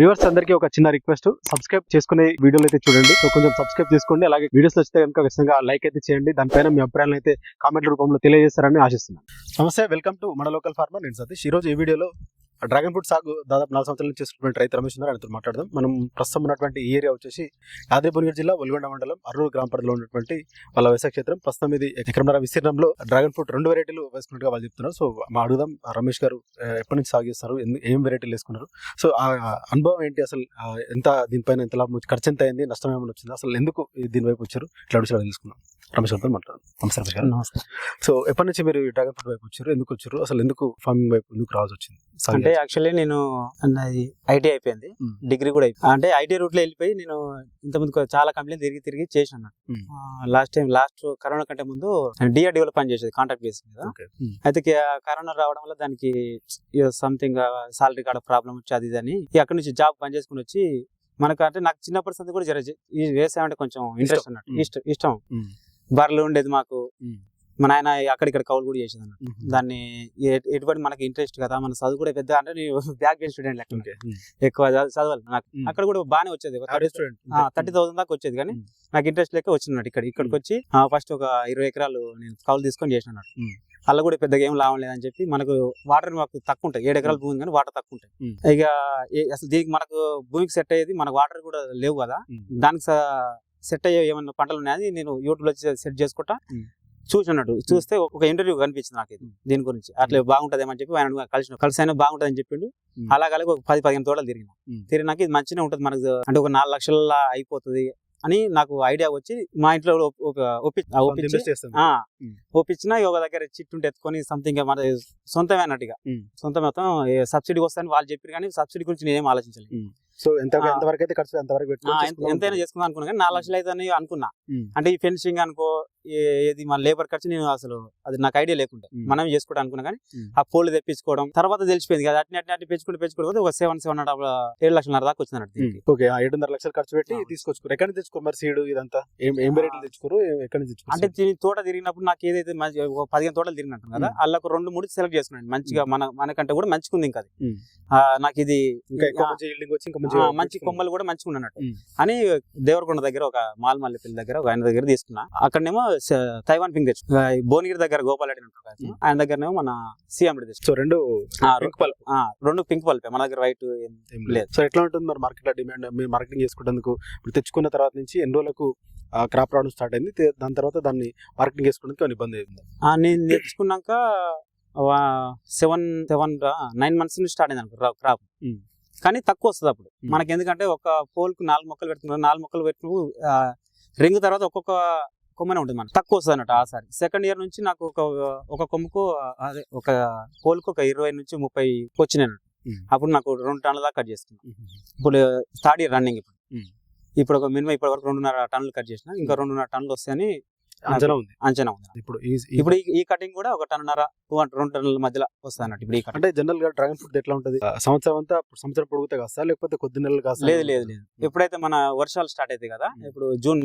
Viewers అందరికీ ఒక చిన్న రిక్వెస్ట్. సబ్స్క్రైబ్ చేసుకునే వీడియోలు అయితే చూడండి. సో కొంచెం సబ్స్క్రైబ్ చేసుకోండి. అలాగే వీడియోస్ నచ్చితే కనుక ఖచ్చితంగా లైక్ అయితే చేయండి. దానిపైన మీ అభిప్రాయాలను అయితే కామెంట్ రూపంలో తెలియజేస్తారని ఆశిస్తున్నాను. నమస్తే వెల్కమ్ టు మన లోకల్ ఫార్మర్. నేను సతీష్. ఈ రోజు ఈ వీడియోలో డ్రాగన్ ఫ్రూట్ సాగు దాదాపు నాలుగు సంవత్సరాల నుంచి చేసుకున్నటువంటి రైతు రమేష్ ఉన్నారు. ఆయనతో మాట్లాడదాం. మనం ప్రస్తుతం ఉన్నటువంటి ఈ ఏరియా వచ్చేసి యాదగిరిపురి జిల్లా ఒల్గొండ మండలం అర్రూరు గ్రామ పరిధిలో ఉన్నటువంటి వాళ్ళ వ్యవసాయ క్షేత్రం. ప్రస్తుతం ఇది ఎకరన్నర విస్తీర్ణంలో డ్రాగన్ ఫ్రూట్ రెండు వెరైటీలు వేసుకున్నట్టుగా వాళ్ళు చెప్తున్నారు. సో మా అడుగుదాం. రమేష్ గారు ఎప్పటి నుంచి సాగు చేస్తారు? ఏం వెరైటీలు వేసుకున్నారు? సో ఆ అనుభవం ఏంటి? అసలు ఎంత దీనిపైన ఎంత లాభం ఖర్చు ఎంత అయింది? నష్టం ఏమైనా వచ్చింది? అసలు ఎందుకు దీని వైపు వచ్చారు? ఇట్లా విషయాలు తెలుసుకున్నాం రమేష్ గారితో మాట్లాడదాం. నమస్తే రమేష్ గారు. నమస్కారం సో ఎప్పటి నుంచి మీరు ఈ డ్రాగన్ ఫ్రూట్ వైపు వచ్చారు? ఎందుకు వచ్చారు? అసలు ఎందుకు ఫార్మింగ్ వైపు ఎందుకు రావాల్సి వచ్చింది? అంటే యాక్చువల్లీ నేను నాది ఐటీ అయిపోయింది. డిగ్రీ కూడా అయిపోయింది. అంటే ఐటీ రూట్లో వెళ్ళిపోయి నేను ఇంతకుముందు చాలా కంపెనీలు తిరిగి తిరిగి చేసిన మ్మ్. లాస్ట్ టైం లాస్ట్ కరోనా కంటే ముందు డిఆర్డీఓలో పని చేసేది కాంట్రాక్ట్ బేస్ మీద. అయితే కరోనా రావడం వల్ల దానికి సంథింగ్ సాలరీ కాడ ప్రాబ్లం వచ్చి అది ఇది అని అక్కడ నుంచి జాబ్ పని చేసుకుని వచ్చి మనకు అంటే నాకు చిన్నప్పటి సంది కూడా జర అంటే కొంచెం ఇంట్రెస్ట్ అన్నట్టు. ఇష్టం ఇష్టం. బర్రెలు ఉండేది మాకు. మ్మ్. మా నాయన అక్కడిక్కడ కౌలు కూడా చేసేది అన్నట్టు దాన్ని ఎటువంటి మనకి ఇంట్రెస్ట్ కదా మన చదువు కూడా పెద్ద అంటే బ్యాక్ బెంచ్ స్టూడెంట్ లెక్క ఎక్కువ చదవ- చదవాలి. నాకు. అక్కడ కూడా బాగానే వచ్చేది. థర్టీ థౌసండ్ దాకా వచ్చేది కానీ. నాకు ఇంట్రెస్ట్ లెక్క వచ్చినట్టు ఇక్కడ. ఇక్కడికి. వచ్చి ఫస్ట్ ఒక ఇరవై ఎకరాలు నేను కౌలు తీసుకొని మ్మ్. అలా కూడా పెద్దగా ఏం లాభం లేదని చెప్పి మనకు వాటర్ మాకు తక్కువ ఉంటాయి. ఏడు ఎకరాల భూమి కానీ వాటర్ తక్కువ ఉంటాయి. ఇక అసలు దీనికి మనకు భూమికి సెట్ అయ్యేది మనకు వాటర్ కూడా లేవు కదా. దానికి సెట్ అయ్యే ఏమన్నా పంటలు ఉన్నాయని నేను యూట్యూబ్లో సెట్ చేసుకుంటా. చూసినట్టు చూస్తే ఒక ఇంటర్వ్యూ కనిపించింది నాకు ఇది. దీని గురించి అట్లా బాగుంటదేమని చెప్పి ఆయన కలిసిన కలిసి అయినా బాగుంటదని చెప్పిండు మ్మ్. అలాగే ఒక పది పదిహేను తోటలు తిరిగిన. తిరిగినాక ఇది మంచిగా ఉంటుంది మనకు అంటే ఒక నాలుగు లక్షల అయిపోతుంది అని నాకు ఐడియా వచ్చి మా ఇంట్లో ఒక. ఒప్పించిన ఒక దగ్గర చిట్టు ఉంటే ఎత్తుకొని సంథింగ్ మన సొంతమే అన్నట్టుగా మ్మ్. సొంత మొత్తం సబ్సిడీ వస్తాయని వాళ్ళు చెప్పారు కానీ సబ్సిడీ గురించి నేనేం ఆలోచించలేదు సో ఎంత. ఎంతవరకు అయితే ఖర్చు ఎంతవరకు ఎంతైనా. చేసుకుందాం అనుకున్నా కానీ నాలుగు లక్షలు అయితే అనుకున్నా. అంటే ఈ ఫెన్సింగ్ అనుకో ఏది మన లేబర్ ఖర్చు నేను అసలు అది నాకు ఐడియా మ్మ్. మనం చేసుకోవడం అనుకున్నా కానీ. ఆ పోల్ తెప్పించుకోవడం తర్వాత తెలిసిపోయింది కదా అట్ని అట్ని అట్ని పెంచుకుంటూ పెంచుకుంటూ ఒక సెవెన్ సెవెన్ ఏడు లక్షల దాకా వచ్చింది. ఓకే ఆ ఏడున్నర లక్షలు ఖర్చు పెట్టి. తీసుకొచ్చుకోరు ఎక్కడి నుంచి తెచ్చుకోరు మరి సీడ్ ఇదంతా ఏం. వెరైటీలు తెచ్చుకోరు ఎక్కడి నుంచి తెచ్చుకోరు అంటే దీని తోట తిరిగినప్పుడు నాకు ఏదైతే పదిహేను తోటలు తిరిగినట్టు కదా. అలా ఒక రెండు మూడు సెలెక్ట్ చేసుకున్నాను మంచిగా మన మనకంటే కూడా మంచిగా ఉంది ఇంకా అది నాకు ఇది మంచి కొమ్మలు కూడా మంచిగా ఉన్నట్టు. అని దేవరకొండ దగ్గర ఒక మాల్మల్లెపల్లి దగ్గర ఒక ఆయన దగ్గర తీసుకున్నా అక్కడనేమో తైవాన్ పింక్ తెచ్చు భువనగిరి దగ్గర గోపాల్ రెడ్డి ఉంటారు కదా, మ్మ్. ఆయన దగ్గరనేమో మన సీఎం తీసుకున్నా సో రెండు pulp. ఆ, రెండు పింక్ పల్పే మన దగ్గర వైట్ లేదు. సో ఎట్లా ఉంటుంది మరి మార్కెట్లో డిమాండ్ మీరు మార్కెటింగ్ చేసుకున్నందుకు ఇప్పుడు తెచ్చుకున్న తర్వాత నుంచి ఎన్ని రోజులకు క్రాప్ రావడం స్టార్ట్ అయింది దాని తర్వాత దాన్ని మార్కెటింగ్ చేసుకోవడానికి ఏమైనా ఇబ్బంది అయింది నేను తెచ్చుకున్నాక సెవెన్ సెవెన్ నైన్ మంత్స్ నుంచి స్టార్ట్ అయింది అనుకో క్రాప్. కానీ తక్కువ వస్తుంది అప్పుడు మ్మ్. మనకి ఎందుకంటే ఒక పోల్కు నాలుగు మొక్కలు పెట్టుకున్నాం నాలుగు మొక్కలు పెట్టిన రింగ్ తర్వాత ఒక్కొక్క కొమ్మనే ఉంటుంది మనకి తక్కువ వస్తుంది అన్నట్టు ఆ సారి. సెకండ్ ఇయర్ నుంచి నాకు ఒక ఒక కొమ్మకు అదే ఒక పోల్కు ఒక ఇరవై నుంచి ముప్పై. మ్మ్. అప్పుడు నాకు రెండు టన్నుల దాకా కట్ చేసుకున్నాను ఇప్పుడు థర్డ్ ఇయర్ రన్నింగ్ ఇప్పుడు. ఇప్పుడు ఒక మినిమం ఇప్పటి వరకు రెండున్నర టన్నులు కట్ చేసిన ఇంకా రెండున్నర టన్నులు వస్తాయని అంచనా ఉంది. అంచనా ఉంది ఇప్పుడు ఇప్పుడు ఈ- కటింగ్ కూడా ఒక టన్నున్నర టూ రెండు టన్నుల మధ్యలో వస్తుంది అన్నట్టు ఇప్పుడు ఈ అంటే జనరల్గా డ్రాగన్ ఫ్రూట్ ఎట్లా ఉంటది? సంవత్సరం అంతా సంవత్సరం పొడుగుతా కాస్తా లేకపోతే కొద్ది నెలలు కాస్తా లేదు లేదు లేదు. ఎప్పుడైతే మన వర్షాలు స్టార్ట్ అవుతాయి కదా. ఇప్పుడు జూన్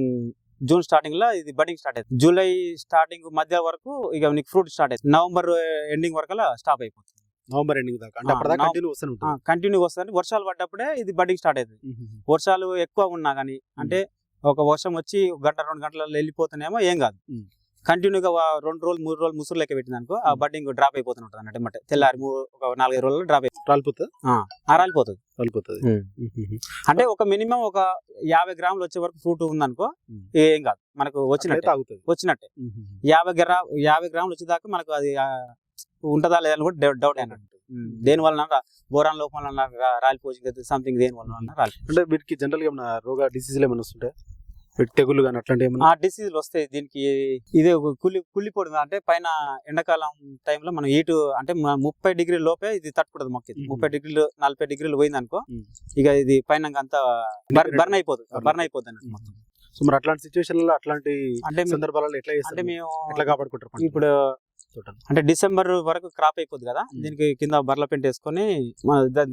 జూన్ స్టార్టింగ్లో ఇది బడ్డింగ్ స్టార్ట్ అవుతుంది జూలై స్టార్టింగ్ మధ్య వరకు ఇక నీకు ఫ్రూట్ స్టార్ట్ అవుతుంది నవంబర్ ఎండింగ్ వరకు స్టాప్ అయిపోతుంది. నవంబర్ ఎండింగ్ దాకా. అంటే కంటిన్యూ వస్తూనే ఉంటుంది. కంటిన్యూ వస్తుంది వర్షాలు పడ్డప్పుడే ఇది బడ్డింగ్ స్టార్ట్ అవుతుంది వర్షాలు ఎక్కువ ఉన్నా కానీ అంటే ఒక వర్షం వచ్చి ఒక గంట రెండు గంటలలో వెళ్ళిపోతున్నాయేమో ఏం కాదు. కంటిన్యూగా రెండు రోజులు మూడు రోజులు ముసురు లెక్క పెట్టింది అనుకో ఆ మ్మ్. బడ్డింగ్ డ్రాప్ అయిపోతుంది ఉంటుంది అన్నట్టు ఎమ్మటే. తెల్లారి ఒక నాలుగైదు రోజుల్లో డ్రాప్ అయిపోతుంది రాలిపోతుంది? రాలిపోతుంది. రాలిపోతుంది. అంటే ఒక మినిమం ఒక యాభై గ్రాములు వచ్చే వరకు ఫ్రూట్ ఉందనుకో మ్మ్. ఏం కాదు. మనకు వచ్చినట్టే. ఆగుతుంది వచ్చినట్టే. యాభై గ్రా యాభై గ్రాములు వచ్చేదాకా మనకు అది ఉంటుందా లేదా అని కూడా డౌట్ అయినట్టు దేని వలన బోరాన్ లోపం వలన రా- రాలిపోవచ్చు సంథింగ్ దేని వలన రాలి అంటే వీటికి జనరల్గా ఏమైనా రోగ డిసీజులు ఏమైనా వస్తుంటాయి? వీటి తెగులు కానీ అట్లాంటి ఆ డిసీజులు వస్తాయి దీనికి. ఇదే కుళ్ళి కుళ్ళిపోడు. అంటే పైన ఎండాకాలం టైంలో మనం హీటు అంటే ముప్పై డిగ్రీల లోపే ఇది తట్టుకుంటది మొక్క. ముప్పై డిగ్రీలు నలభై డిగ్రీలు పోయింది అనుకో. ఇక ఇది పైన అంతా బర్న్ అయిపోతుంది బర్న్ అయిపోతుంది మొత్తం. సో మరి అట్లాంటి సిచ్యువేషన్లో అట్లాంటి అంటే సందర్భాలలో ఎట్లా అంటే మేము ఎట్లా కాపాడుకుంటారు? ఇప్పుడు అంటే డిసెంబర్ వరకు క్రాప్ అయిపోద్ది కదా. దీనికి కింద బర్ల పెంట వేసుకొని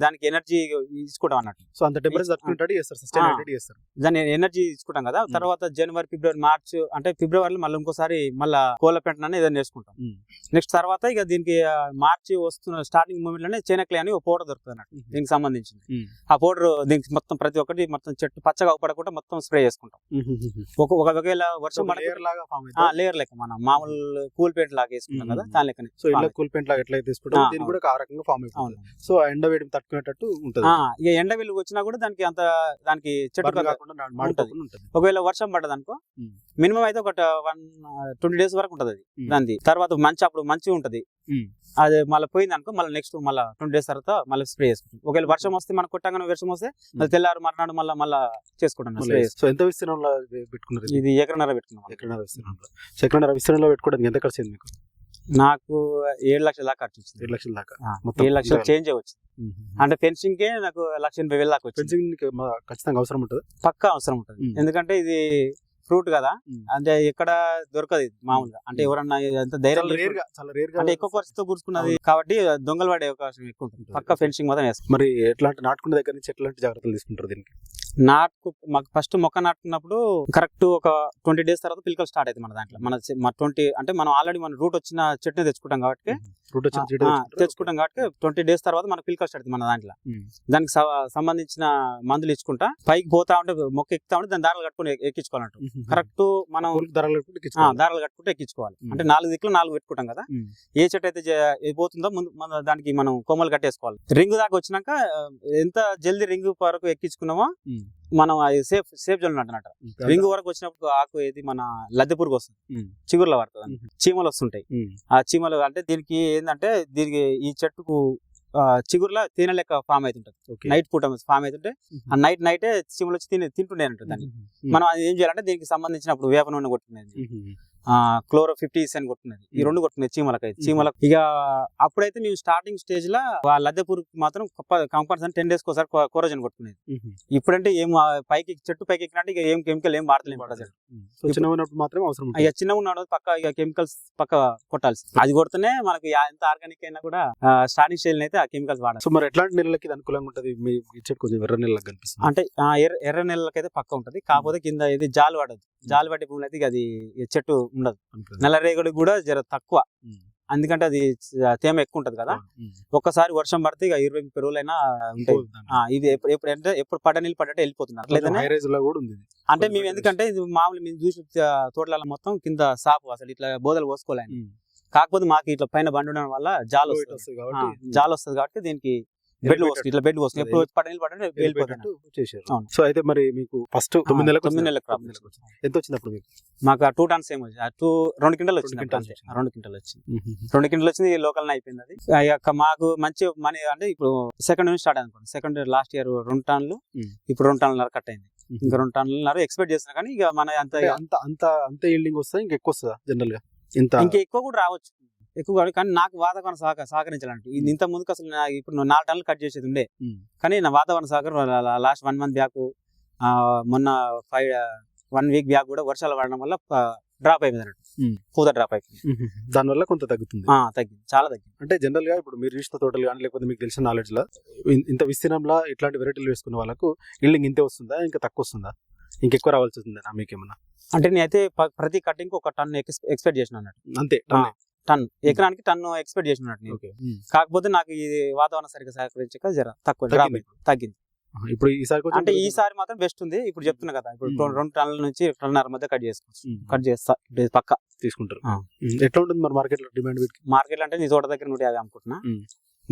దానికి ఎనర్జీ తీసుకుంటాం అన్నట్టు. సో అంత టెంపరేచర్ చేస్తారు దాని ఎనర్జీ తీసుకుంటాం కదా. తర్వాత జనవరి ఫిబ్రవరి మార్చ్ అంటే ఫిబ్రవరిలో మళ్ళీ ఇంకోసారి మళ్ళీ కోళ్ళ పెంటనని ఏదైనా వేసుకుంటాం. నెక్స్ట్ తర్వాత ఇక దీనికి మార్చి వస్తున్న స్టార్టింగ్ మూమెంట్లోనే చేనక్లే అని ఒక పౌడర్ దొరుకుతుంది అన్నట్టు. దీనికి సంబంధించింది. ఆ పౌడర్ దీనికి మొత్తం ప్రతి ఒక్కటి మొత్తం చెట్టు పచ్చగా అవపడకుండా మొత్తం స్ప్రే చేసుకుంటాం. ఒక ఒక ఒకవేళ వర్షం లేయర్ లాగా లేయర్ లెక్క మనం మామూలు కూల్ పెయింట్ లాగా వేసుకుంటాం కదా Hmm. దాని లెక్కనే సో ఇళ్ళ కూల్ పెయింట్ లాగా ఎట్లయితే తీసుకుంటాం దీని. కూడా ఆ రకంగా ఫామ్ అవును. అయిపోతుంది సో ఎండ వేడిని తట్టుకునేటట్టు ఉంటుంది. ఇక ఎండ వెలుగు వచ్చినా కూడా దానికి అంత దానికి చెట్టు కదా. కాకుండా ఒకవేళ వర్షం పడ్డది అనుకో. మినిమం అయితే ఒక వన్ ట్వంటీ డేస్ వరకు ఉంటది అది. దానికి తర్వాత మంచి అప్పుడు మంచిగా ఉంటది. అది మళ్ళీ పోయింది అనుకో మళ్ళీ నెక్స్ట్ మళ్ళీ ట్వంటీ డేస్ తర్వాత మళ్ళీ స్ప్రే చేసుకుంటాం. ఒకవేళ వర్షం వస్తే మనకు కొట్టంగానే వర్షం వస్తే అది తెల్లారు మర్నాడు మళ్ళీ మళ్ళీ చేసుకుంటాం స్ప్రే సో ఎంత విస్తీర్ణంలో పెట్టుకున్నారు ఇది? ఎకరన్నర పెట్టుకున్నాం. ఎకరన్నర విస్తీర్ణంలో. సో ఎకరన్నర విస్తీర్ణంలో పెట్టుకోవడానికి ఎంత ఖర్చు అయింది మీకు? నాకు ఏడు లక్షల దాకా ఖర్చు వచ్చింది. ఏడు లక్షల దాకా? ఏడు లక్షలు చేంజ్ వచ్చింది. అంటే ఫెన్సింగ్ కే నాకు లక్ష ఎనభై వేలు దాకా వచ్చింది. ఫెన్సింగ్ ఖచ్చితంగా అవసరం ఉంటుంది? పక్కా అవసరం ఉంటుంది. ఎందుకంటే ఇది ఫ్రూట్ కదా. అంటే ఎక్కడ దొరకదు ఇది మామూలుగా. అంటే ఎవరన్నా ఎంత ధైర్యం అంటే ఎక్కువ ఖర్చుతో కూర్చున్నది కాబట్టి దొంగలు పడే అవకాశం ఎక్కువ ఉంటుంది. ఉంటుంది. పక్క ఫెన్సింగ్ మాత్రం వేస్తాం. మరి ఎట్లాంటి నాటుకునే దగ్గర నుంచి ఎట్లాంటి జాగ్రత్తలు తీసుకుంటారు దీనికి? నాటుకు మాకు ఫస్ట్ మొక్క నాటుకున్నప్పుడు కరెక్ట్ ఒక ట్వంటీ డేస్ తర్వాత పిలకలు స్టార్ట్ అవుతుంది మన దాంట్లో మన ట్వంటీ అంటే మనం ఆల్రెడీ మన రూట్ వచ్చిన చెట్టుని తెచ్చుకుంటాం కాబట్టి. తెచ్చుకుంటాం కాబట్టి ట్వంటీ డేస్ తర్వాత మనకు పిలకలు స్టార్ట్ అవుతుంది మన దాంట్లో. దానికి సంబంధించిన మందులు ఇచ్చుకుంటా పైకి పోతా ఉంటే మొక్క ఎక్కుతా ఉంటే దాని దారాలు కట్టుకుని ఎక్- ఎక్కించుకోవాలంట. కరెక్ట్ మనం ఎక్కించుకోవాలి. దారాలు కట్టుకుంటే ఎక్కించుకోవాలి. అంటే నాలుగు దిక్కులు నాలుగు పెట్టుకుంటాం కదా. ఏ చెట్టు అయితే పోతుందో ముందు దానికి మనం కొమ్మలు కట్టేసుకోవాలి రింగ్ దాకా వచ్చినాక ఎంత జల్దీ రింగ్ వరకు ఎక్కించుకున్నామో. మనం అది సేఫ్ సేఫ్ జోన్ అంటున్నట్టు రింగ్ వరకు వచ్చినప్పుడు ఆకు ఏది మన లద్దె పురుగు వస్తుంది. చిగురులో పడుతుంది. చీమలు వస్తుంటాయి. ఆ చీమలు అంటే దీనికి ఏంటంటే దీనికి ఈ చెట్టుకు ఆ, చిగురులో తేనె లెక్క ఫామ్ అవుతుంటది. నైట్ పూట ఫామ్ అవుతుంటే ఆ నైట్ నైటే చీమలు వచ్చి తిని తింటుండే అంటుంది దాన్ని. మనం అది ఏం చేయాలంటే దీనికి సంబంధించినప్పుడు వేప నూనె కొట్టుకునేది. క్లోరో ఫిఫ్టీ అని కొట్టుకునేది ఈ. రెండు కొట్టుకునేది చీమలకు అయితే. మ్మ్. చీమలకు ఇక అప్పుడైతే మేము స్టార్టింగ్ స్టేజ్లో ఆ లద్దె పురుగు మాత్రం కంపల్సరీ టెన్ డేస్ ఒకసారి కోరజన్ కొట్టుకునేది. ఇప్పుడంటే ఏం పైకి చెట్టు పైకి ఎక్కినట్టు ఇక ఏం కెమికల్ ఏం ఉన్నప్పుడు మాత్రం అవసరం. ఇక చిన్న ఉన్నాడు పక్క ఇక కెమికల్స్ పక్క కొట్టాల్సి అది కొడితేనే మనకి ఎంత ఆర్గానిక్ అయినా కూడా స్టార్టింగ్ స్టేజ్ అయితే ఆ కెమికల్స్ వాడాలి. సో మరి ఎట్లాంటి నెలలకి అనుకూలంగా ఉంటుంది? మీ చెట్టు కొంచెం ఎర్ర నెలలకు కనిపిస్తుంది. అంటే ఎర్ర ఎర్ర నెలలకైతే పక్క ఉంటది. కాకపోతే కింద ఇది జాలు పడదు జాలు పట్టే భూములు అయితే అది చెట్టు ఉండదు. అనుకుంటా. నల్ల రేగడి కూడా జర తక్కువ. ఎందుకంటే అది తేమ ఎక్కువ ఉంటది కదా. ఒక్కసారి వర్షం పడితే ఇక ఇరవై ముప్పై రోజులైనా ఉంటాయి. ఇది ఎప్పుడు ఎప్పుడు అంటే ఎప్పుడు పడ్డ నీళ్ళు పడ్డట్టు వెళ్ళిపోతున్నారు. అంటే మేము ఎందుకంటే ఇది మామూలు మేము చూసి తోటల మొత్తం కింద సాపు అసలు ఇట్లా బోదలు పోసుకోలేను మ్మ్. కాకపోతే మాకు ఇట్లా పైన బండి ఉండడం వల్ల జాలు వస్తుంది. జాలు వస్తుంది కాబట్టి దీనికి బెడ్లు వస్తుంది ఇట్లా బెడ్లు వస్తుంది ఎప్పుడు నీళ్ళు పడ్డ వెళ్ళిపోతాను చేశారు. సో అయితే మరి మీకు ఫస్ట్ తొమ్మిది నెలలకు తొమ్మిది వచ్చిందా? నెలల క్రాప్ వచ్చింది. ఎంత వచ్చింది? అప్పుడు మీకు? మాకు టూ టన్స్ ఏమో ఆ టూ రెండు క్వింటల్ వచ్చింది. వచ్చింది. రెండు క్వింటల్ వచ్చింది. రెండు క్వింటల్ వచ్చింది లోకల్ అయిపోయింది అది. మాకు మంచి మనీ అంటే ఇప్పుడు సెకండ్ నుంచి స్టార్ట్ అనుకోండి. సెకండ్ లాస్ట్ ఇయర్ రెండు టన్నులు. ఇప్పుడు రెండు టన్నులన్నర కట్ అయింది. ఇంకా రెండు టన్నులన్నర ఎక్స్పెక్ట్ చేస్తున్నా కానీ ఇక మన అంత అంత అంత అంత ఈల్డింగ్ వస్తుంది? ఇంకా ఎక్కువ వస్తుందా జనరల్గా? ఇంత ఇంకా ఎక్కువ కూడా రావచ్చు. ఎక్కువ కానీ నాకు వాతావరణ సహక సహకరించాలంటే. ఇది ఇంత ముందుకు అసలు ఇప్పుడు నాలుగు టన్నులు కట్ చేసేది ఉండే. కానీ నా వాతావరణ సహకారం లాస్ట్ వన్ మంత్ బ్యాక్ మొన్న ఫైవ్ వన్ వీక్ బ్యాక్ కూడా వర్షాలు పడడం వల్ల డ్రాప్ అయిపోయింది అన్నట్టు. పూత డ్రాప్ అయిపోయింది. దానివల్ల కొంత తగ్గుతుంది. తగ్గింది. చాలా తగ్గింది. అంటే జనరల్గా ఇప్పుడు మీరు చూసిన తోటలు కానీ లేకపోతే మీకు తెలిసిన నాలెడ్జ్లో ఇంత విస్తీర్ణంలో ఇట్లాంటి వెరైటీలు వేసుకున్న వాళ్ళకు ఈల్డింగ్ ఇంతే వస్తుందా ఇంకా తక్కువ వస్తుందా? ఇంకెక్కువ రావాల్సి వస్తుందా మీకేమన్నా? అంటే నేనైతే ప్రతి కటింగ్ ఒక టన్ ఎక్స్పెక్ట్ చేసిన అన్నట్టు. అంతే టన్. ఎకరానికి టన్ ఎక్స్పెక్ట్ చేసిన అన్నట్టు నేను. ఓకే. కాకపోతే నాకు ఇది వాతావరణం సరిగ్గా సహకరించక జర తక్కువ తగ్గింది. ఇప్పుడు ఈసారి అంటే ఈసారి మాత్రం బెస్ట్ ఉంది. ఇప్పుడు చెప్తున్నా కదా ఇప్పుడు. రెండు- టన్నుల నుంచి టన్నర మధ్య కట్ చేసుకోవచ్చు. కట్ చేస్తా పక్క. తీసుకుంటారు. ఎట్లా ఉంటుంది మరి మార్కెట్లో డిమాండ్ మార్కెట్ అంటే నీ తోట దగ్గర నూట యాభై అమ్ముకుంటున్నా. మ్మ్.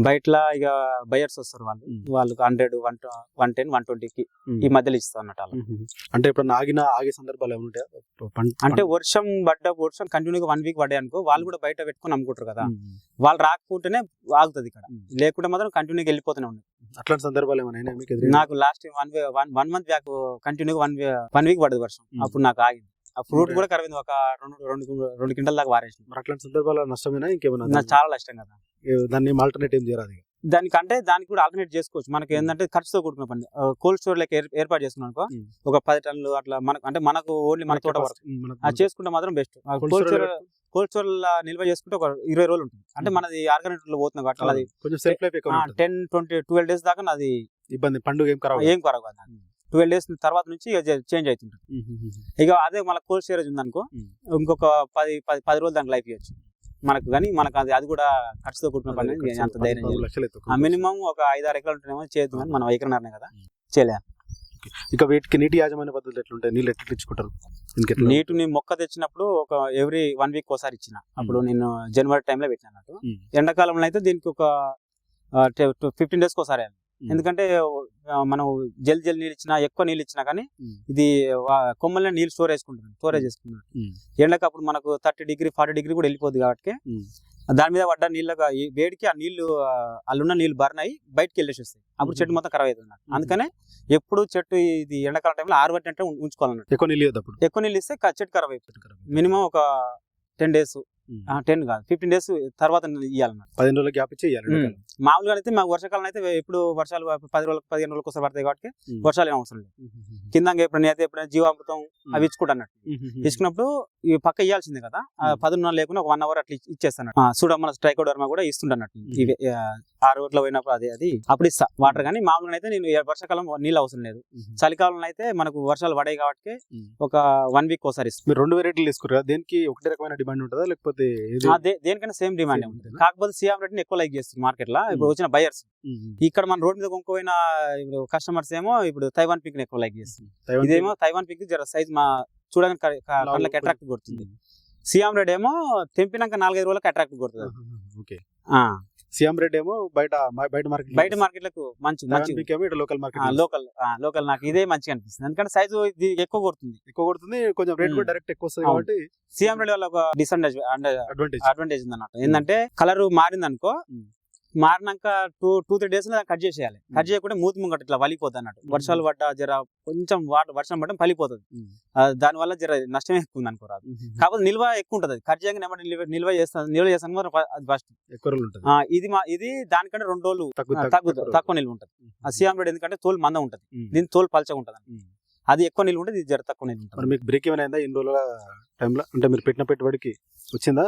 బయట ఇక బయర్స్ వస్తారు వాళ్ళు. వాళ్ళకి hundred one one ten one ట్వంటీకి ఈ మధ్యలో ఇస్తా అన్నట్టు. అంటే ఇప్పుడు ఆగిన ఆగే సందర్భాలు పం- అంటే వర్షం పడ్డ వర్షం కంటిన్యూగా వన్ వీక్ పడ్డాయి అనుకో వాళ్ళు కూడా బయట పెట్టుకొని అమ్ముకుంటారు కదా. వాళ్ళు రాకుంటేనే ఆగుతుంది ఇక్కడ. లేకుంటే మాత్రం కంటిన్యూగా వెళ్ళిపోతూనే ఉంది అట్లాంటి సందర్భాలు ఏమైనా మీకు? నాకు last one one one month back కంటిన్యూగా వన్ వన్ వీక్ పడదు వర్షం. మ్మ్. అప్పుడు నాకు ఆగింది. ఆ ఫ్రూట్ కూడా కరిగింది. ఒక రెండు రెండు రెండు క్వింటల్ దాకా వారేసింది మరి అట్లాంటి సందర్భాలు నష్టమైనా? ఇంకేమైనా చాలా నష్టం కదా. దాన్ని ఆల్టర్నేట్ ఏం చేయరాదు ఇక. దానికంటే దానికి కూడా ఆల్టర్నేట్ చేసుకోవచ్చు. మనకి ఏంటంటే ఖర్చుతో కూడుకున్న పని. కోల్డ్ స్టోర్ లెక్క ఏర్- ఏర్పాటు చేసుకున్నాం అనుకో మ్మ్. ఒక పది టన్నులు అట్లా మనకు అంటే మనకు ఓన్లీ మన తోట వరకు. చేసుకుంటే మాత్రం best cold store cold store నిల్వ చేసుకుంటే ఒక ఇరవై రోజులు ఉంటుంది. అంటే. మనది ఆర్గానిక్లో పోతుంది కాబట్టి అది కొంచెం self life. Ten twenty twelve days దాకా నాది ఇబ్బంది పండుగ ఏం ఖరాబ్ ఏం కొరవ కాదు ట్వెల్వ్ డేస్ తర్వాత నుంచి చేంజ్ అవుతుంటుంది. ఇక అదే మన కోల్డ్ స్టోరేజ్ ఉందనుకో. ఇంకొక పది పది పది రోజులు దానికి లైఫ్ ఇవ్వచ్చు. మనకు కానీ మనకు అది అది కూడా ఖర్చుతో కూడుకున్న పని అంత ధైర్యం చేయలేదు. మినిమం ఒక ఐదు ఆరు ఎకరాలు ఉంటేనేమో చేయొద్దు కానీ మనం ఎకరన్నారనే కదా. మ్మ్. చేయలే ఇక వీటికి నీటి యాజమాన్య పద్ధతులు ఎట్లుంటాయి నీళ్ళు ఎట్లా ఇచ్చుకుంటారు నీటిని మొక్క తెచ్చినప్పుడు ఒక ఎవ్రీ వన్ వీక్ ఒకసారి ఇచ్చిన అప్పుడు నేను జనవరి టైంలో పెట్టిన అన్నట్టు. ఎండాకాలంలో అయితే దీనికి ఒక ఫిఫ్టీన్ డేస్కి ఒకసారి. ఎందుకంటే మనం జల్ జల్ నీళ్ళు ఇచ్చినా ఎక్కువ నీళ్ళు ఇచ్చినా కానీ. ఇది కొమ్మల్లో నీళ్ళు చేసుకుంటుంది స్టోరేజ్ చేసుకుంటుంది మ్మ్. ఎండకు అప్పుడు మనకు థర్టీ డిగ్రీ ఫార్టీ డిగ్రీ కూడా వెళ్ళిపోద్ది కాబట్టి. దాని మీద పడ్డ నీళ్ళగా ఈ వేడికి ఆ నీళ్ళు అల్లున్న నీళ్ళు బర్న్ అయ్యి బయటకి వెళ్ళేసి వస్తాయి అప్పుడు చెట్టు మొత్తం ఖరాబ్ అవుతుంది. అందుకనే ఎప్పుడు చెట్టు ఇది ఎండాకాలం టైంలో ఆరుబట్టి అంటే ఉంచుకోవాలన్నట్టు. ఎక్కువ నీళ్ళు అప్పుడు. ఎక్కువ నీళ్ళు ఇస్తే చెట్టు ఖరాబ్ అయిపోతుంది. మినిమం ఒక టెన్ డేస్ టెన్ కాదు. ఫిఫ్టీన్ డేస్ తర్వాత ఇవ్వాలన్నమాట పదిహేను రోజులు గ్యాప్ ఇచ్చి ఇవ్వాలి. మామూలుగా అయితే మాకు వర్షాకాలం అయితే ఎప్పుడు వర్షాలు పది రోజులకు పదిహేను రోజులకు ఒకసారి పడతాయి కాబట్టి. వర్షాలు ఏం అవసరం లేదు. కింద ఎప్పుడైనా అయితే ఎప్పుడైనా జీవామృతం అవి ఇచ్చుకుంటా అన్నట్టు. ఇచ్చుకున్నప్పుడు ఈ పక్క ఇవ్వాల్సిందే కదా. ఆ మ్మ్. పదున్న లేకుండా ఒక వన్ అవర్ అట్లా ఇచ్చి- ఇచ్చేస్తాను సూడమన స్ట్రైకోడర్మా కూడా ఇస్తుండన్నట్టు. ఇవి ఆ, ఆ రోడ్లో పోయినప్పుడు అది అది. అప్పుడు ఇస్తా. వాటర్ కానీ మామూలుగా అయితే నేను వర్షాకాలం నీళ్ళు అవసరం లేదు. చలికాలంలో అయితే మనకు వర్షాలు పడాయి కాబట్టి. ఒక వన్ వీక్ ఒకసారి ఇస్తాం. మీరు రెండు వెరైటీలు తీసుకురు దేనికి ఒకటే రకమైన డిమాండ్ ఉంటుందా? లేకపోతే దేనికైనా సేమ్ డిమాండ్ ఉంటుంది? కాకపోతే సియామ్ రేట్ ఎక్కువ లైక్ చేస్తుంది మార్కెట్లో ఇప్పుడు వచ్చిన బయర్స్. ఇక్కడ మన రోడ్ మీద కొనుక్కోపోయిన ఇప్పుడు కస్టమర్స్ ఏమో ఇప్పుడు తైవాన్ పిక్ ఎక్కువ లైక్ చేస్తుంది ఇదేమో తైవాన్ పిక్ జర సైజ్ మా చూడడానికి కళ్ళకి అట్రాక్ట్ కొడుతుంది. సియామ్ రెడ్ ఏమో తెంపినాక నాలుగైదు రోజులకు అట్రాక్ట్ కొడుతుంది. ఓకే. ఆ, సిఎం రెడ్ ఏమో బయట బయట మార్కెట్ బయట మార్కెట్లకు మంచి మంచి లోకల్ మార్కెట్ లోకల్ లోకల్ నాకు ఇదే మంచిగా అనిపిస్తుంది ఎందుకంటే సైజు ఇది ఎక్కువ కొడుతుంది ఎక్కువ కొడుతుంది కొంచెం రేట్ కూడా. డైరెక్ట్ ఎక్కువ వస్తుంది. కాబట్టి సిఎం రెడ్ వల్ల ఒక డిసడ్వాంటేజ్ అడ్వాంటేజ్ అడ్వాంటేజ్ ఉంది అన్నమాట ఏంటంటే కలర్ మారింది అనుకో మ్మ్. మారినాక two two three days cut చేసేయాలి. కట్ చేయకుండా మూతి ముంగట ఇట్లా వలిపోతుంది అన్నట్టు. మ్మ్. వర్షాలు పడ్డ జర కొంచెం వాటర్ వర్షం పడడం పలిపోతుంది దాని వల్ల జర నష్టం ఎక్కువ ఉంది అనుకోరాదు కాకపోతే నిల్వ ఎక్కువ ఉంటుంది. కట్ చేయగానే నిల్వ నిల్వ చేస్తాను నిల్వ చేస్తాను అది ఫస్ట్ ఎక్కువ ఇది మా ఇది దానికంటే రెండు రోజులు తక్కువ ఆ, తగ్గు తక్కువ నిల్వ ఉంటుంది. ఆ సియామ్ రెడ్ ఎందుకంటే తోలు మందం ఉంటుంది. దీని తోలు పలచగా ఉంటుంది. అది ఎక్కువ నిల్వ ఉంటుంది ఇది జర తక్కువ నిల్వ ఉంటుంది. మీకు బ్రేక్ ఏమైనా ఇన్ని రోజుల టైంలో అంటే మీరు పెట్టిన పెట్టుబడికి వచ్చిందా?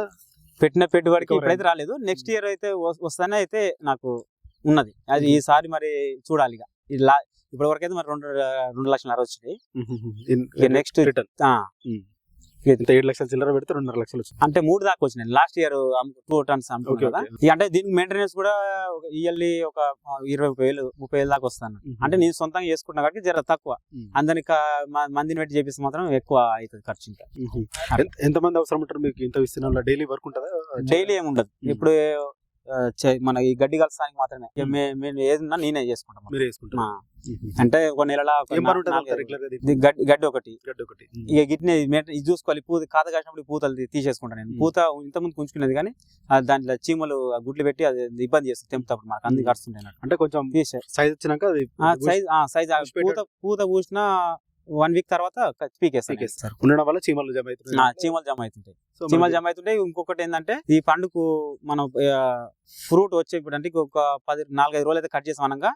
పెట్టిన పెట్టుబడికి ఇప్పుడైతే రాలేదు నెక్స్ట్ ఇయర్ అయితే వస్- వస్తానే అయితే నాకు ఉన్నది. అది మ్మ్. ఈసారి మరి చూడాలి ఇక. ఇప్పటి వరకు అయితే మరి రెండు రెండు లక్షల అరవై వచ్చినాయి. నెక్స్ట్ రిటర్న్ ఇంత ఏడు లక్షల చిల్లర పెడితే రెండున్నర లక్షలు వచ్చింది. అంటే మూడు దాకా వచ్చినాయి. లాస్ట్ ఇయర్ టూ టన్స్ కదా. అంటే దీనికి మెయింటెనెన్స్ కూడా ఇయర్లీ ఒక ఇరవై వేలు ముప్పై వేలు దాకా వస్తాను అంటే నేను సొంతంగా చేసుకుంటున్నా కాబట్టి జర తక్కువ. అందరికి మందిని పెట్టి చేపిస్తే మాత్రం ఎక్కువ అవుతుంది ఖర్చు ఇంకా. ఎంత- ఎంతమంది అవసరం ఉంటారు మీకు ఇంత విస్తీర్ణంలో? డైలీ వర్క్ ఉంటుందా? డైలీ ఏమి ఉండదు. ఇప్పుడు మన ఈ గడ్డి కలసానికి మాత్రమే. మేము ఏదన్నా నేనే చేసుకుంటాం. మీరే. అంటే ఒక నెలలో గడ్డి గడ్డి ఒకటి. గడ్డ ఒకటి. ఇక గిట్నే ఇది చూసుకోవాలి. పూత కాత కాసినప్పుడు పూతలు తీసేసుకుంటాను నేను. పూత ఇంతకుముందు ఉంచుకునేది కానీ దాంట్లో చీమలు గుడ్లు పెట్టి అది ఇబ్బంది చేస్తుంది తెంపుతాప్పుడు మనకు. అందుకు అన్నట్టు. అంటే కొంచెం సైజ్ వచ్చినాక సైజ్ సైజ్. పూత పూత పూసిన వన్ వీక్ తర్వాత పీకేస్తారు. ఉండడం వల్ల చీమలు జమ ఆ, అవుతున్నాయి చీమలు జమ అవుతుంటాయి సో చీమలు జమ అవుతుంటాయి ఇంకొకటి ఏంటంటే ఈ పండుకు మనం ఫ్రూట్ వచ్చే ఇప్పుడు అంటే ఒక పది నాలుగైదు రోజులు అయితే కట్ చేసాం అనగా.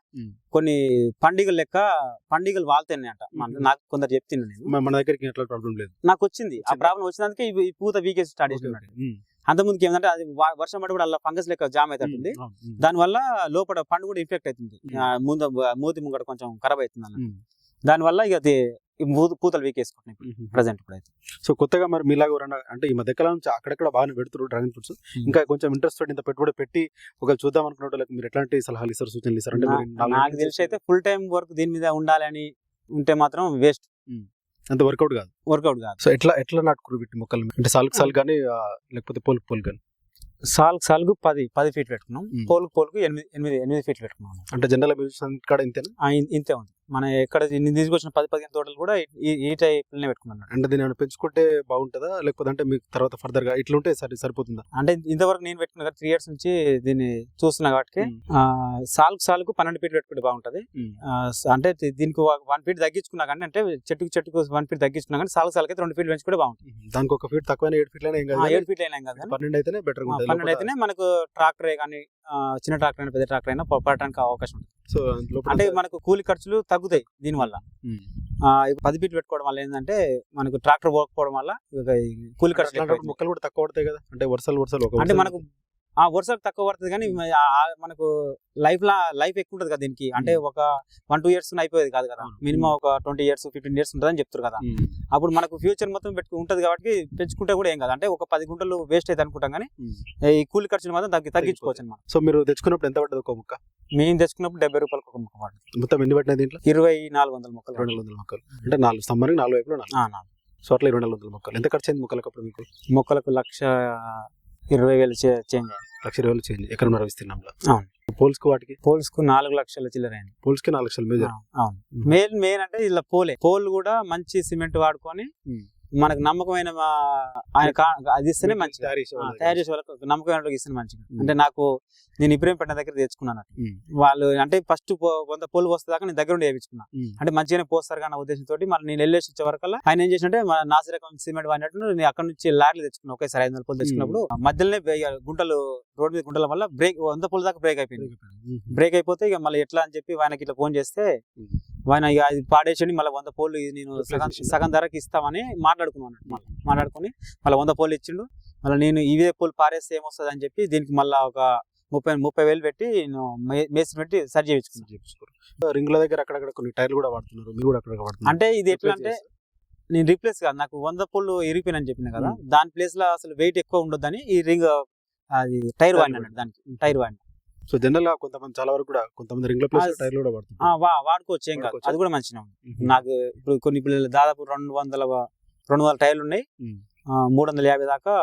కొన్ని పండుగలు లెక్క పండుగలు వాళ్తాయి అంట. నాకు కొందరు చెప్తున్నా నేను మన- దగ్గరికి ఎట్లా ప్రాబ్లం లేదు నాకు వచ్చింది ఆ? ప్రాబ్లం వచ్చినందుకే ఈ- పూత వీకేసి స్టార్ట్ చేసినాడు ఉమ్. అంతకుముందుకి ఏంటంటే అది వర్షం పడి కూడా అలా ఫంగస్ లెక్క జామ్ అవుతుంది. దానివల్ల లోపల పండు కూడా ఇన్ఫెక్ట్ అవుతుంది ముందు మూతి ముంగట కొంచెం ఖరాబ్ అవుతుంది అన్న. దానివల్ల ఇక అది పూతలు వీకేసుకుంటున్నాయి. ప్రజెంట్ ఇప్పుడైతే. సో కొత్తగా మరి మీలాగా ఎవరన్నా అంటే ఈ మధ్యకాలం నుంచి అక్కడక్కడ బాగానే పెడుతున్నారు డ్రాగన్ ఫ్రూట్స్. ఇంకా కొంచెం ఇంట్రెస్ట్ ఇంత పెట్టుబడి పెట్టి ఒక చూద్దాం అనుకున్న వాళ్ళకి మీరు ఎట్లాంటి సలహాలు ఇస్తారు సూచనలు ఇస్తారు? అంటే నాకు తెలిసి అయితే ఫుల్ టైం వర్క్ దీని మీద ఉండాలని ఉంటే మాత్రం వేస్ట్ అంత వర్కౌట్ కాదు. వర్కౌట్ కాదు. సో ఎట్లా ఎట్లా నాటుకురు వీటి మొక్కలు అంటే సాల్కి సాల్ కానీ లేకపోతే పోల్కి పోల్ కానీ? సాల్కు సాల్కు పది పది ఫీట్ పెట్టుకున్నాం. పోల్కు పోల్కు ఎనిమిది ఎనిమిది ఎనిమిది ఫీట్ పెట్టుకున్నాం. అంటే జనరల్ కాడ ఇంతేనా? ఇంతే ఉంది. మన ఎక్కడ నేను తీసుకొచ్చిన పది పదిహేను తోటలు కూడా ఈ- ఈ టైప్లోనే పెట్టుకున్నాను. అంటే దీన్ని ఏమైనా పెంచుకుంటే బాగుంటుందా? లేకపోతే అంటే మీకు తర్వాత ఫర్దర్గా ఇట్లా ఉంటే సరి సరిపోతుందా? అంటే ఇంతవరకు నేను పెట్టుకున్న త్రీ ఇయర్స్ నుంచి దీన్ని చూస్తున్నా కాబట్టి మ్మ్. ఆ, సాల్కు సాల్కు పన్నెండు ఫీట్ పెట్టుకుంటే బాగుంటది. ఆ, స- అంటే ది- దీనికి వన్ ఫీట్ తగ్గించుకున్నా కానీ అంటే చెట్టుకు చెట్టుకు వన్ ఫీట్ తగ్గించుకున్నా కానీ సాల్కు సాల్కి అయితే రెండు ఫీట్ పెంచుకుంటే బాగుంటుంది. దానికి ఒక ఫీట్ తక్కువ ఏడు ఫీట్ ఏం ఆ, కాదు ఏడు ఫీట్ అయినా ఏం కాదు కానీ పన్నెండు అయితేనే బెటర్ ఆ, పన్నెండు అయితేనే మనకు ట్రాక్టరే కానీ ఆ, చిన్న ట్రాక్టర్ అయినా పెద్ద ట్రాక్టర్ అయినా ప- పడటానికి అవకాశం ఉంటుంది. సో అంటే మనకు కూలి ఖర్చులు తగ్గుతాయి దీనివల్ల. పది ఫీట్ పెట్టుకోవడం వల్ల ఏంటంటే మనకు ట్రాక్టర్ పోకపోవడం వల్ల కూలి ఖర్చు అట్లాంటప్పుడు మొక్కలు కూడా తక్కువ పడతాయి కదా? అంటే వరుసలు వరుసలు ఒక అంటే మనకు ఆ వర్షాలు తక్కువ పడుతుంది కానీ మనకు లైఫ్ లా లైఫ్ ఎక్కువ ఉంటుంది కదా దీనికి. అంటే ఒక వన్ టూ ఇయర్స్ అయిపోయేది కాదు కదా. మినిమం ఒక ట్వంటీ ఇయర్స్ ఫిఫ్టీన్ ఇయర్స్ ఉంటుందని చెప్తారు కదా. అప్పుడు మనకు ఫ్యూచర్ మొత్తం పెట్టు ఉంటుంది కాబట్టి పెంచుకుంటే కూడా ఏం కాదు. అంటే ఒక పది గుంటలు వేస్ట్ అయితే అనుకుంటాం కానీ. ఈ కూలి ఖర్చులు మాత్రం తగ్గి తగ్గించుకోవచ్చు అనమాట సో మీరు తెచ్చుకున్నప్పుడు ఎంత పడ్డది ఒక మొక్క? మేము తెచ్చుకున్నప్పుడు డెబ్బై రూపాయలకు ఒక మొక్క పడుతుంది. మొత్తం ఎన్ని పట్టినాయి దీంట్లో? ఇరవై నాలుగు వందల మొక్కలు. రెండు వందల మొక్కలు. అంటే నాలుగు స్తంభానికి నాలుగు వైపులో నాలుగు. సో అట్లా ఇరవై నాలుగు వందల మొక్కలు. ఎంత ఖర్చు అయింది మొక్కలకు అప్పుడు మీకు? మొక్కలకు లక్ష ఇరవై వేలు చేంజ్ లక్ష ఇరవై వేలు చేంజ్ ఎకరన్నర విస్తీర్ణంలో అవును. పోల్స్కు వాటికి? పోల్స్కు నాలుగు లక్షల చిల్లర అయింది. పోల్స్కి నాలుగు లక్షలు మేజర్. అవును. మెయిన్ మెయిన్ అంటే ఇలా పోలే. పోల్ కూడా మంచి సిమెంట్ వాడుకొని. మనకు నమ్మకమైన ఆయన అది ఇస్తేనే మంచిది తయారు చేసే వాళ్ళకి. నమ్మకమైన ఇస్తేనే మంచిది ఉమ్. అంటే నాకు నేను ఇబ్రహీం పెట్టిన దగ్గర తెచ్చుకున్నాను. వాళ్ళు అంటే ఫస్ట్ వంద పోలు వస్తుందాకా నేను దగ్గర ఉండి వేయించుకున్నా. అంటే మంచిగానే పోస్తారు కానీ ఉద్దేశంతో మళ్ళీ నేను వెళ్ళేసి వచ్చే వరకల్లా ఆయన ఏం చేసినట్టే మన నాసిరకం సిమెంట్ వాడినట్టు నేను అక్కడ నుంచి లారీలు తెచ్చుకున్నా ఒకేసారి ఐదు వందల పోలు తెచ్చుకున్నప్పుడు మధ్యలోనే గుంటలు రోడ్డు మీద గుంటల వల్ల బ్రేక్ వంద పోలు దాకా బ్రేక్ అయిపోయింది. బ్రేక్ అయిపోతే ఇక మళ్ళీ ఎట్లా అని చెప్పి ఆయనకి ఇట్లా ఫోన్ చేస్తే. ఆయన ఇక అది పాడేసి మళ్ళీ వంద పోలు ఇది నేను సగం? సగం ధరకి ఇస్తామని మాట్లాడుకున్నాను మళ్ళీ మాట్లాడుకుని మళ్ళీ వంద పోలు ఇచ్చిండు. మళ్ళీ నేను ఇవే పోలు పారేస్తే ఏమొస్తుంది అని చెప్పి దీనికి మళ్ళీ ఒక ముప్పై ముప్పై వేలు పెట్టి నేను మే- మేస్త్రి పెట్టి సరి చేయించుకున్నాను రింగుల దగ్గర అక్కడక్కడ కొన్ని టైర్లు కూడా వాడుతున్నారు. మీరు కూడా అక్కడ వాడుతున్నారు. అంటే ఇది ఎట్లా అంటే. నేను రీప్లేస్ కాదు నాకు వంద పొల్లు ఇరిగిపోయినని చెప్పిన కదా మ్మ్. దాని ప్లేస్లో అసలు వెయిట్ ఎక్కువ ఉండొద్దని ఈ రింగ్ అది టైర్ వాడిన అన్నట్టు దానికి టైర్ వాడిన. సో జనరల్గా కొంతమంది చాలా వరకు కూడా కొంతమంది ప్లేస్ ఆ, టైర్లు కూడా వాడుతున్నారు వాడుకోవచ్చు ఏం కాదు? అది కూడా మంచిగా ఉంది. నాకు ఇప్పుడు కొన్ని పిల్లలు దాదాపు రెండు వందల రెండు వందల టైర్లు ఉన్నాయి మూడు వందల యాభై దాకా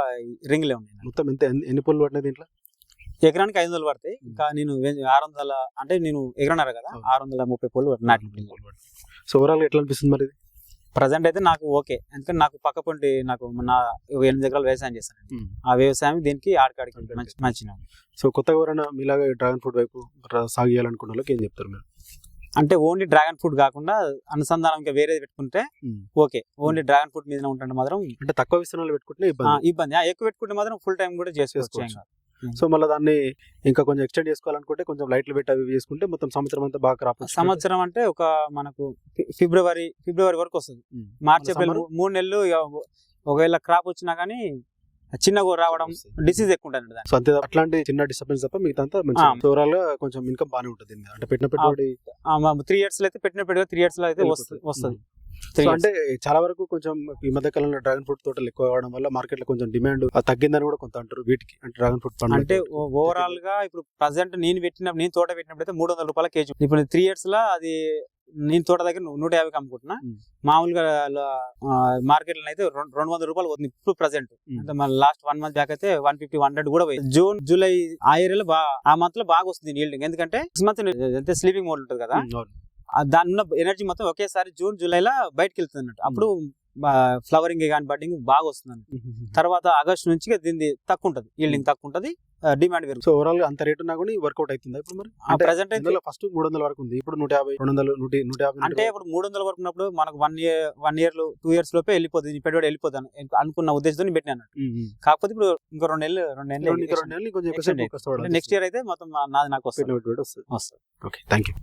రింగ్లే ఉన్నాయి. మొత్తం ఎంత ఎన్ని- పొల్లు పట్టినాయి దీంట్లో ఎకరానికి ఐదు వందలు పడతాయి ఇంకా నేను ఆరు వందల అంటే నేను ఎకరన్నారు కదా. ఆరు వందల ముప్పై పొల్లు నాటిన సో ఓవరాల్ ఎట్లా అనిపిస్తుంది మరి? ప్రజెంట్ అయితే నాకు ఓకే ఎందుకంటే నాకు పక్క పొంటి నాకు నా ఎనిమిది ఎకరాలు వ్యవసాయం చేశాను ఉమ్. ఆ వ్యవసాయం దీనికి ఆడికాడికి. మంచి మంచిగా ఉంది. సో కొత్తగా ఎవరైనా మీలాగా డ్రాగన్ ఫ్రూట్ వైపు సాగు చేయాలనుకున్న వాళ్ళకి ఏం చెప్తారు మీరు అంటే ఓన్లీ డ్రాగన్ ఫ్రూట్ కాకుండా అనుసంధానం ఇంకా వేరేది పెట్టుకుంటే ఉమ్. ఓకే ఓన్లీ డ్రాగన్ ఫ్రూట్ మీద ఉంటే మాత్రం అంటే తక్కువ విస్తరణలు పెట్టుకుంటే ఇబ్బంది ఇబ్బంది ఎక్కువ పెట్టుకుంటే మాత్రం ఫుల్ టైం కూడా చేసుకోవచ్చు. సో మళ్ళీ దాన్ని ఇంకా కొంచెం ఎక్స్టెండ్ చేసుకోవాలనుకుంటే కొంచెం లైట్లు పెట్టి అవి చేసుకుంటే మొత్తం సంవత్సరం అంతా బాగా క్రాప్ సంవత్సరం అంటే ఒక మనకు ఫిబ్రవరి ఫిబ్రవరి వరకు వస్తుంది. మార్చ్ ఏప్రిల్ మూడు నెలలు ఒకవేళ క్రాప్ వచ్చినా కానీ చిన్నగా రావడం డిసీజ్ ఎక్కువ ఉంటుంది సో అంతే అట్లాంటి చిన్న డిస్టర్బెన్స్ తప్ప మిగతా అంతా. ఓవరాల్గా కొంచెం ఇన్కమ్ బాగానే ఉంటుంది. అంటే పెట్టిన పెట్టుబడి త్రీ ఇయర్స్లో అయితే పెట్టిన పెట్టుగా త్రీ ఇయర్స్లో అయితే వస్తుంది. Years. అంటే చాలా వరకు కొంచెం ఈ మధ్య కాలంలో డ్రాగన్ ఫ్రూట్ తోటలు ఎక్కువ అవడం వల్ల మార్కెట్లో కొంచెం డిమాండ్ తగ్గిందని కూడా కొంత అంటారు వీటికి. అంటే డ్రాగన్ ఫ్రూట్ అంటే ఓవరాల్గా ఇప్పుడు ప్రజెంట్ నేను పెట్టిన నేను తోట పెట్టినప్పుడు అయితే మూడు వందల రూపాయల కేజీ. ఇప్పుడు త్రీ ఇయర్స్లో అది నేను తోట దగ్గర నూట యాభైకి అమ్ముకుంటున్నా. మామూలుగా మార్కెట్లో అయితే రెండు వందల రూపాయలు పోతుంది ఇప్పుడు ప్రజెంట్. అంటే మన లాస్ట్ వన్ మంత్ బ్యాక్ అయితే వన్ ఫిఫ్టీ హండ్రెడ్ కూడా పోయింది. జూన్ జూలై ఆ ఏరియాలో ఆ మంత్లో బాగా వస్తుంది ఈల్డింగ్ ఎందుకంటే సిక్స్ మంత్ అంటే స్లీపింగ్ మోడ్ ఉంటుంది కదా. దాని ఉన్న ఎనర్జీ మొత్తం ఒకేసారి జూన్ జూలైలో బయటకి వెళ్తుంది అన్నట్టు అప్పుడు ఫ్లవరింగ్ కానీ బడ్డింగ్ బాగా వస్తుంది. తర్వాత ఆగస్ట్ నుంచి దీనిది తక్కువ ఉంటుంది. ఈల్డింగ్ తక్కువ ఉంటుంది. డిమాండ్ పెరుగుతుంది. సో ఓవరాల్గా అంత రేట్ ఉన్నా కూడా వర్కౌట్ అవుతుంది ఇప్పుడు మరి? అయితే ఫస్ట్ మూడు వందల వరకు ఉంది. ఇప్పుడు నూట యాభై రెండు వందలు నూట నూట యాభై అంటే ఇప్పుడు మూడు వందల వరకు ఉన్నప్పుడు మనకు one year one year two years లోపే వెళ్ళిపోతుంది. పెట్టుబడి వెళ్ళిపోతుంది అను- అనుకున్న ఉద్దేశంతో పెట్టినా. కాకపోతే ఇప్పుడు ఇంకో రెండు నెలలు రెండు ఇంకా రెండు నెలలు నెలలు కొంచెం నెక్స్ట్ ఇయర్ అయితే మొత్తం నా- నాది నాకు వస్తుంది. వస్తుంది. వస్తుంది. ఓకే థ్యాంక్ యూ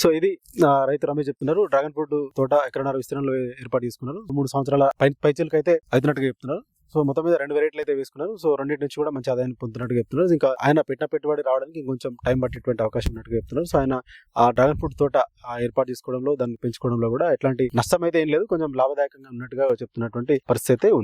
సో ఇది రైతు రమేష్ చెప్తున్నారు. డ్రాగన్ ఫ్రూట్ తోట ఎకరన్నర విస్తీర్ణంలో ఏర్పాటు చేసుకున్నారు. మూడు సంవత్సరాల పై పైచీలకి అయితే అవుతున్నట్టుగా చెప్తున్నారు. సో మొత్తం మీద రెండు వెరైటీలు అయితే వేసుకున్నారు. సో రెండింటి నుంచి కూడా మంచి ఆదాయాన్ని పొందుతున్నట్టు చెప్తున్నారు. ఇంకా ఆయన పెట్టిన పెట్టుబడి రావడానికి ఇంకొంచెం టైం పట్టేటువంటి అవకాశం ఉన్నట్టుగా చెప్తున్నారు. సో ఆయన ఆ డ్రాగన్ ఫ్రూట్ తోట ఏర్పాటు చేసుకోవడంలో దాన్ని పెంచుకోవడంలో కూడా ఎట్లాంటి నష్టం అయితే ఏం లేదు. కొంచెం లాభదాయకంగా ఉన్నట్టుగా చెప్తున్నటువంటి పరిస్థితి అయితే ఉంది.